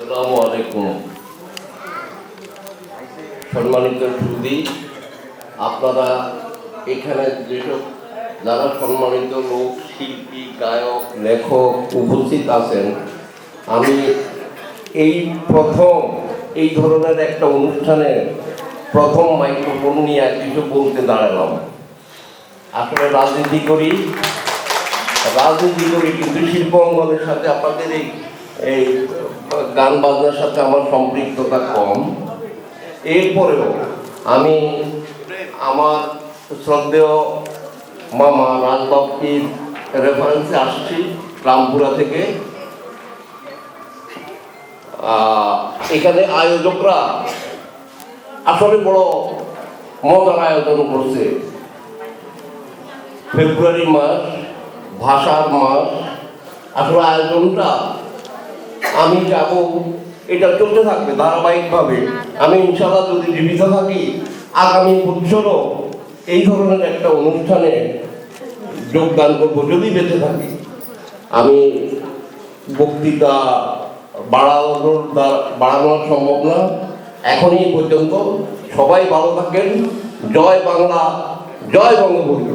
আলাইকুম। সম্মানিত সুদী আপনারা এখানে যেসব যারা সম্মানিত লোক, শিল্পী, গায়ক, লেখক উপস্থিত আছেন, আমি এই প্রথম, এই ধরনের একটা অনুষ্ঠানে প্রথম মাইক্রোফোন নিয়ে কিছু বলতে দাঁড়ালাম। আসলে রাজনীতি করি রাজনীতি করি কিন্তু শিল্প অঙ্গনের সাথে আপনাদের এই এই গান বাজনার সাথে আমার সম্পৃক্ততা কম। এরপরেও আমি আমার শ্রদ্ধেয় মামা রাজবাবুর রেফারেন্সে আসছি রামপুরা থেকে। এখানে আয়োজকরা আসলে বড় মজার আয়োজন করছে। ফেব্রুয়ারি মাস, ভাষার মাস, আসলে আয়োজনটা আমি যাব এটা চলতে থাকবে ধারাবাহিকভাবে। আমি ইনশাল্লাহ যদি জীবিত থাকি আগামী বছরও এই ধরনের একটা অনুষ্ঠানে যোগদান করব যদি বেঁচে থাকি। আমি বক্তৃতা বাড়ানোর বাড়ানো সম্ভব না। এখনই পর্যন্ত। সবাই ভালো থাকেন। জয় বাংলা জয় বঙ্গবন্ধু।